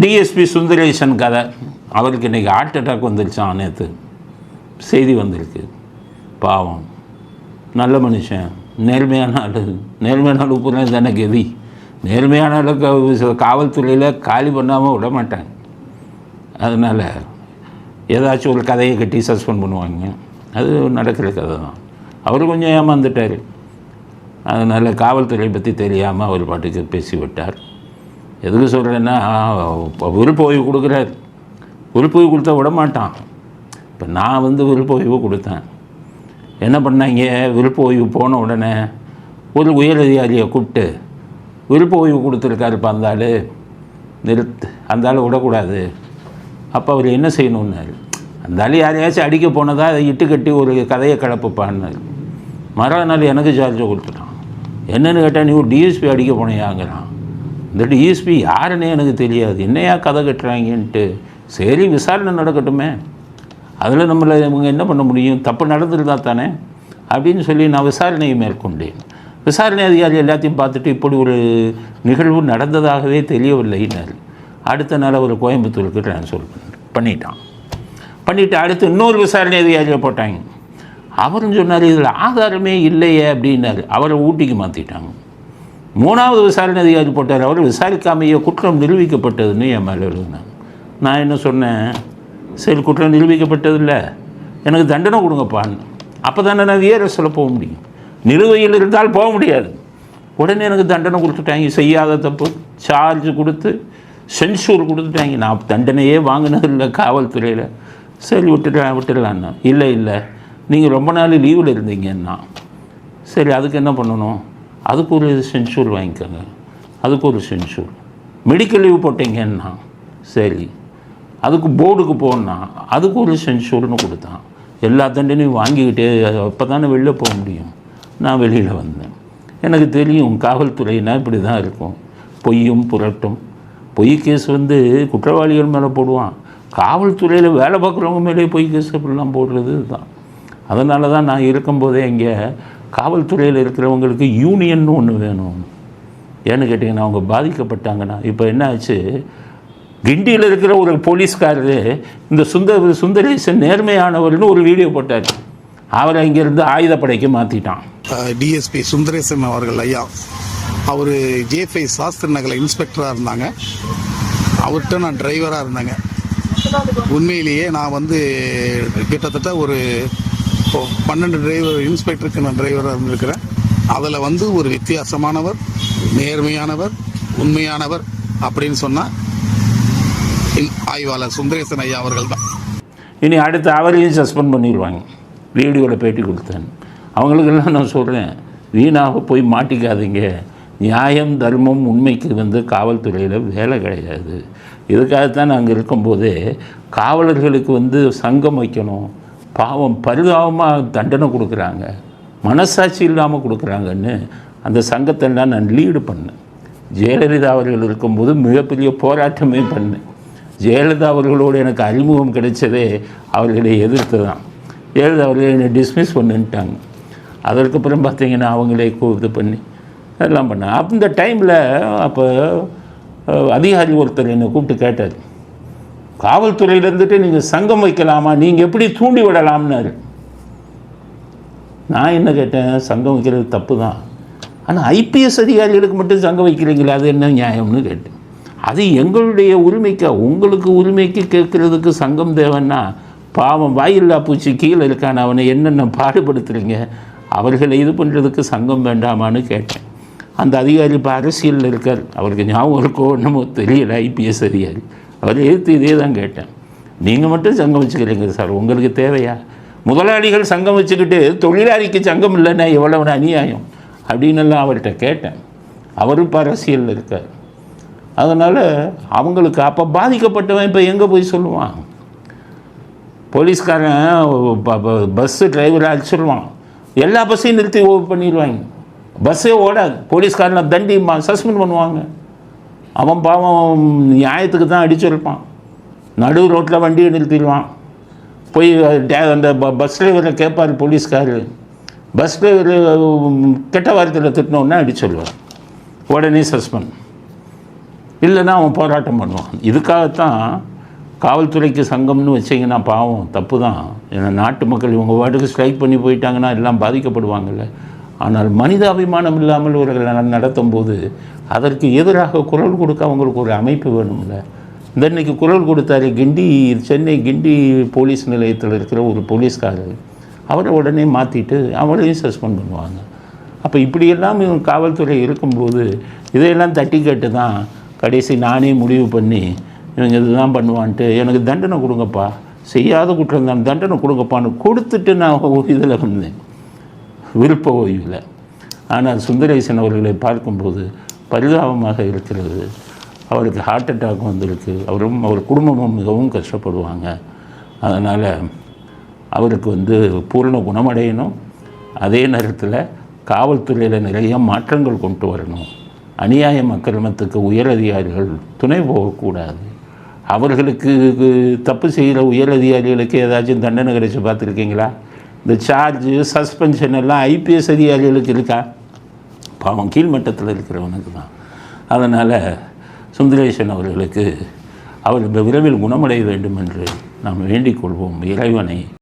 DSP Sundaresan கதை. அவருக்கு இன்றைக்கி ஹார்ட் அட்டாக் வந்துருச்சான் நேற்று செய்தி வந்திருக்கு. பாவம். நல்ல மனுஷன். நேர்மையான ஆள். நேர்மையான ஆள் பூரா தானே கெதி. நேர்மையான ஆளுக்கு காவல்துறையில் காலி பண்ணாமல் விட மாட்டாங்க அதனால் ஏதாச்சும் ஒரு கதையை கட்டி சஸ்பெண்ட் பண்ணுவாங்க. அது நடக்கிற கதை தான். அவர் கொஞ்சம் ஏமாந்துட்டார். அதனால் காவல்துறை பற்றி தெரியாமல் அவர் பாட்டுக்கு பேசி விட்டார் எதுக்கு சொல்கிறேன்னா விருப்ப ஓய்வு கொடுக்குறாரு. விருப்ப ஓய்வு கொடுத்தா விட மாட்டான் இப்போ நான் வந்து விருப்ப ஓய்வு கொடுத்தேன். என்ன பண்ணாங்க? விருப்ப ஓய்வு போன உடனே ஒரு உயர் அதிகாரியை கூப்பிட்டு விருப்ப ஓய்வு கொடுத்துருக்காருப்பா அந்த ஆள். நிறுத்து. அந்த ஆள் விடக்கூடாது. அப்போ அவர் என்ன செய்யணுன்னாரு அந்த ஆள் யாரையாச்சும் அடிக்க போனதா? அதை இட்டு கட்டி ஒரு கதையை கிளப்புப்பான்னாரு. மறுநாள் எனக்கு சார்ஜை கொடுத்துட்டான். என்னென்னு கேட்டால் நீ ஒரு டிஎஸ்பி அடிக்க போனையாங்கிறான். இந்த டிஎஸ்பி யாருன்னே எனக்கு தெரியாது. என்னையா கதை கட்டுறாங்கன்ட்டு. சரி விசாரணை நடக்கட்டுமே. அதில் நம்மளை இவங்க என்ன பண்ண முடியும்? தப்பு நடந்திருந்தா தானே? அப்படின்னு சொல்லி நான் விசாரணையை மேற்கொண்டேன். விசாரணை அதிகாரி எல்லாத்தையும் பார்த்துட்டு இப்படி ஒரு நிகழ்வு நடந்ததாகவே தெரியவில்லைன்னாரு அடுத்த நாள் அவர் கோயம்புத்தூருக்கு ட்ரான்ஸ்ஃபர் பண்ணிட்டான். பண்ணிவிட்டு அடுத்து இன்னொரு விசாரணை அதிகாரியை போட்டாங்க. அவரும் சொன்னார் இதில் ஆதாரமே இல்லையே அப்படின்னாரு. அவரை ஊட்டிக்கு மாற்றிட்டாங்க மூணாவது விசாரணை அதிகாரி போட்டார். அவர் விசாரிக்காமையே குற்றம் நிரூபிக்கப்பட்டதுன்னு என் மேலே எழுதினாங்க. நான் என்ன சொன்னேன்? சரி குற்றம் நிரூபிக்கப்பட்டதில்லை. எனக்கு தண்டனை கொடுங்கப்பான்னு அப்போ தானே நான் விஆர்எஸில் போக முடியும். நிலுவையில் இருந்தால் போக முடியாது. உடனே எனக்கு தண்டனை கொடுத்துட்டாங்க. செய்யாத தப்பு சார்ஜ் கொடுத்து சென்சூர் கொடுத்துட்டாங்க. நான் தண்டனையே வாங்கினதில்லை காவல்துறையில். சரி விட்டுடலாம் விட்டுடலான்னா. இல்லை இல்லை. நீங்கள் ரொம்ப நாள் லீவில் இருந்தீங்கன்னா. சரி அதுக்கு என்ன பண்ணணும்? அதுக்கு ஒரு சென்சூர் வாங்கிக்கோங்க. அதுக்கு ஒரு சென்சூர் மெடிக்கல் லீவ் போட்டீங்கன்னா சரி. அதுக்கு போர்டுக்கு போனால் அதுக்கு ஒரு சென்சூர்னு கொடுத்தான். எல்லா தண்டனையும் வாங்கிக்கிட்டே அப்போ தானே வெளில போக முடியும். நான் வெளியில் வந்தேன். எனக்கு தெரியும் காவல்துறைனா இப்படி தான் இருக்கும். பொய்யும் புரட்டும். பொய் கேஸ் வந்து குற்றவாளிகள் மேலே போடுவான். காவல்துறையில் வேலை பார்க்குறவங்க மேலே பொய் கேஸ் அப்படிலாம் போடுறது தான் அதனால தான் நான் இருக்கும்போதே இங்கே காவல்துறையில் இருக்கிறவங்களுக்கு யூனியன் ஒன்று வேணும். ஏன்னு கேட்டிங்கன்னா அவங்க பாதிக்கப்பட்டாங்கன்னா இப்போ என்ன ஆச்சு? கிண்டியில் இருக்கிற ஒரு போலீஸ்காரரு இந்த சுந்தர சுந்தரேசன் நேர்மையானவர்னு ஒரு வீடியோ போட்டார். அவரை இங்கேருந்து ஆயுதப்படைக்கு மாற்றிட்டான் டிஎஸ்பி சுந்தரேசன் அவர்கள் ஐயா அவர் ஜேஃபை சாஸ்திரி நகரில் இன்ஸ்பெக்டராக இருந்தாங்க. அவர்கிட்ட நான் டிரைவராக இருந்தேங்க. உண்மையிலேயே நான் வந்து கிட்டத்தட்ட ஒரு இப்போ பன்னெண்டு டிரைவர் இன்ஸ்பெக்டருக்கு நான் டிரைவராக இருந்திருக்கிறேன். அதில் வந்து ஒரு வித்தியாசமானவர் நேர்மையானவர் உண்மையானவர் அப்படின்னு சொன்னால் ஆய்வாளர் சுந்தரேசன் ஐயா அவர்கள் தான் இனி அடுத்து அவரையும் சஸ்பெண்ட் பண்ணிடுவாங்க. வீடியோவில் பேட்டி கொடுத்தேன். அவங்களுக்கெல்லாம் நான் சொல்கிறேன் வீணாக போய் மாட்டிக்காதீங்க. நியாயம் தர்மம் உண்மைக்கு வந்து காவல்துறையில் வேலை கிடையாது. இதுக்காகத்தான் நாங்கள் இருக்கும்போதே காவலர்களுக்கு வந்து சங்கம் வைக்கணும். பாவம் பரிதாபமாக தண்டனை கொடுக்குறாங்க. மனசாட்சி இல்லாமல் கொடுக்குறாங்கன்னு அந்த சங்கத்தெல்லாம் நான் லீடு பண்ணேன். ஜெயலலிதா அவர்கள் இருக்கும்போது மிகப்பெரிய போராட்டமே பண்ணேன். ஜெயலலிதா அவர்களோடு எனக்கு அறிமுகம் கிடைச்சதே அவர்களை எதிர்த்து தான். ஜெயலலிதா அவர்கள் என்னை டிஸ்மிஸ் பண்ணிட்டாங்க. அதற்கப்புறம் பார்த்தீங்கன்னா அவங்களே கூ- இது பண்ணி எல்லாம் பண்ணேன் அந்த டைமில் அப்போ அதிகாரி ஒருத்தர் என்னை கூப்பிட்டு கேட்டார். காவல்துறையில் இருந்துட்டு நீங்கள் சங்கம் வைக்கலாமா? நீங்கள் எப்படி தூண்டி விடலாம்னாரு நான் என்ன கேட்டேன்? சங்கம் வைக்கிறது தப்பு தான் ஆனால் ஐபிஎஸ் அதிகாரிகளுக்கு மட்டும் சங்கம் வைக்கிறீங்களா அது என்ன நியாயம்னு கேட்டேன். அது எங்களுடைய உரிமைக்கு? உங்களுக்கு உரிமைக்கு கேட்குறதுக்கு சங்கம் தேவைன்னா பாவம் வாயில்லா பூச்சி கீழே இருக்கான அவனை என்னென்ன பாடுபடுத்துறீங்க? அவர்களை இது பண்ணுறதுக்கு சங்கம் வேண்டாமான்னு கேட்டேன். அந்த அதிகாரி இப்போ அரசியலில் இருக்கார். அவருக்கு ஞாபகம் இருக்கோ என்னமோ தெரியல ஐபிஎஸ் அதிகாரி. அவர் எதிர்த்து இதே தான் கேட்டேன். நீங்கள் மட்டும் சங்கம் வச்சுக்கிறீங்க சார் உங்களுக்கு தேவையா? முதலாளிகள் சங்கம் வச்சுக்கிட்டு தொழிலாளிக்கு சங்கம் இல்லைன்னா எவ்வளவு அநியாயம் அப்படின்னு எல்லாம் அவர்கிட்ட கேட்டேன். அவரும் இப்போ அரசியலில் இருக்கார். அதனால் அவங்களுக்கு அப்போ பாதிக்கப்பட்டவன் இப்போ எங்கே போய் சொல்லுவான்? போலீஸ்காரன் பஸ்ஸு டிரைவரை அடிச்சிடுவான் எல்லா பஸ்ஸையும் நிறுத்தி ஓ பண்ணிடுவாங்க. பஸ்ஸே ஓடாது. போலீஸ்காரனை தண்டி சஸ்பெண்ட் பண்ணுவாங்க. அவன் பாவம் நியாயத்துக்கு தான் அடிச்சிருப்பான் நடு ரோட்டில் வண்டியை நிறுத்திடுவான். போய் டே- அந்த ப பஸ் டிரைவரை கேட்பார் போலீஸ்காரு. பஸ் டிரைவர் கெட்ட வார்த்தையில் திட்டினோன்னே அடிச்சிடுவான் உடனே சஸ்பெண்ட். இல்லைன்னா அவன் போராட்டம் பண்ணுவான். இதுக்காகத்தான் காவல்துறைக்கு சங்கம்னு வச்சிங்கன்னா பாவம் தப்பு தான் ஏன்னா நாட்டு மக்கள் இவங்க வாட்டுக்கு ஸ்ட்ரைக் பண்ணி போயிட்டாங்கன்னா எல்லாம் பாதிக்கப்படுவாங்கள்ல ஆனால் மனிதாபிமானம் இல்லாமல் இவர்கள் நடத்தும் போது அதற்கு எதிராக குரல் கொடுக்க அவங்களுக்கு ஒரு அமைப்பு வேணும்ல. இந்த இன்னைக்கு குரல் கொடுத்தாரு கிண்டி சென்னை கிண்டி போலீஸ் நிலையத்தில் இருக்கிற ஒரு போலீஸ்காரர் அவரை உடனே மாற்றிட்டு அவளையும் சஸ்பெண்ட் பண்ணுவாங்க. அப்போ இப்படியெல்லாம் இவங்க காவல்துறை இருக்கும்போது இதையெல்லாம் தட்டி கேட்டு தான் கடைசி நானே முடிவு பண்ணி இவங்க இதுதான் பண்ணுவான்ட்டு எனக்கு தண்டனை கொடுங்கப்பா செய்யாத குற்றம் தான் தண்டனை கொடுங்கப்பான்னு கொடுத்துட்டு நான் ஒரு இதில் வந்தேன். விருப்ப ஓய்வில் ஆனால் சுந்தரேசன் அவர்களை பார்க்கும்போது பரிதாபமாக இருக்கிறது. அவருக்கு ஹார்ட் அட்டாக் வந்திருக்கு. அவரும் அவர் குடும்பமும் மிகவும் கஷ்டப்படுவாங்க. அதனால் அவருக்கு வந்து பூரண குணமடையணும். அதே நேரத்தில் காவல்துறையில் நிறைய மாற்றங்கள் கொண்டு வரணும். அநியாயம் அக்கிரமத்துக்கு உயர் அதிகாரிகள் துணை போகக்கூடாது. அவர்களுக்கு தப்பு செய்கிற உயர் அதிகாரிகளுக்கு ஏதாச்சும் தண்டனை கிடைச்சி பார்த்துருக்கீங்களா? இந்த சார்ஜு சஸ்பென்ஷன் எல்லாம் ஐபிஎஸ் அதிகாரிகளுக்கு இருக்கா? பாவம் கீழ்மட்டத்தில் இருக்கிறவனுக்கு தான். அதனால் சுந்தரேசன் அவர்களுக்கு அவர் விரைவில் குணமடைய வேண்டும் என்று நாம் வேண்டிக் கொள்வோம். இறைவனை